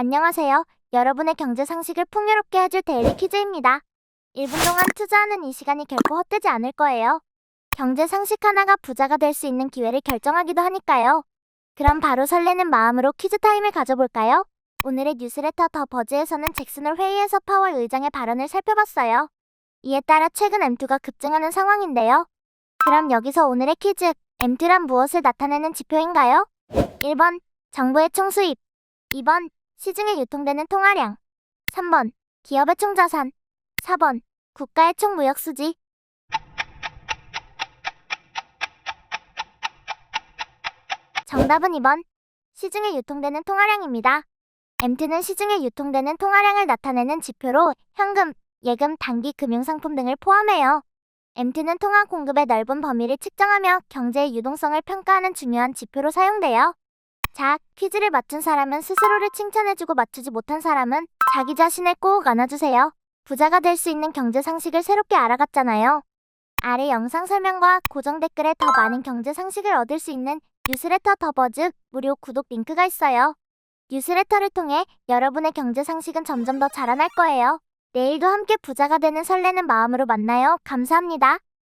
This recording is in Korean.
안녕하세요. 여러분의 경제 상식을 풍요롭게 해줄 데일리 퀴즈입니다. 1분 동안 투자하는 이 시간이 결코 헛되지 않을 거예요. 경제 상식 하나가 부자가 될 수 있는 기회를 결정하기도 하니까요. 그럼 바로 설레는 마음으로 퀴즈 타임을 가져볼까요? 오늘의 뉴스레터 더 버즈에서는 잭슨홀 회의에서 파월 의장의 발언을 살펴봤어요. 이에 따라 최근 M2가 급증하는 상황인데요. 그럼 여기서 오늘의 퀴즈, M2란 무엇을 나타내는 지표인가요? 1번, 정부의 총수입 2번, 시중에 유통되는 통화량 3번, 기업의 총자산 4번, 국가의 총무역수지 정답은 2번, 시중에 유통되는 통화량입니다. M2는 시중에 유통되는 통화량을 나타내는 지표로 현금, 예금, 단기 금융상품 등을 포함해요. M2는 통화 공급의 넓은 범위를 측정하며 경제의 유동성을 평가하는 중요한 지표로 사용돼요. 자, 퀴즈를 맞춘 사람은 스스로를 칭찬해주고 맞추지 못한 사람은 자기 자신을 꼭 안아주세요. 부자가 될 수 있는 경제 상식을 새롭게 알아갔잖아요. 아래 영상 설명과 고정 댓글에 더 많은 경제 상식을 얻을 수 있는 뉴스레터 더 버즈 무료 구독 링크가 있어요. 뉴스레터를 통해 여러분의 경제 상식은 점점 더 자라날 거예요. 내일도 함께 부자가 되는 설레는 마음으로 만나요. 감사합니다.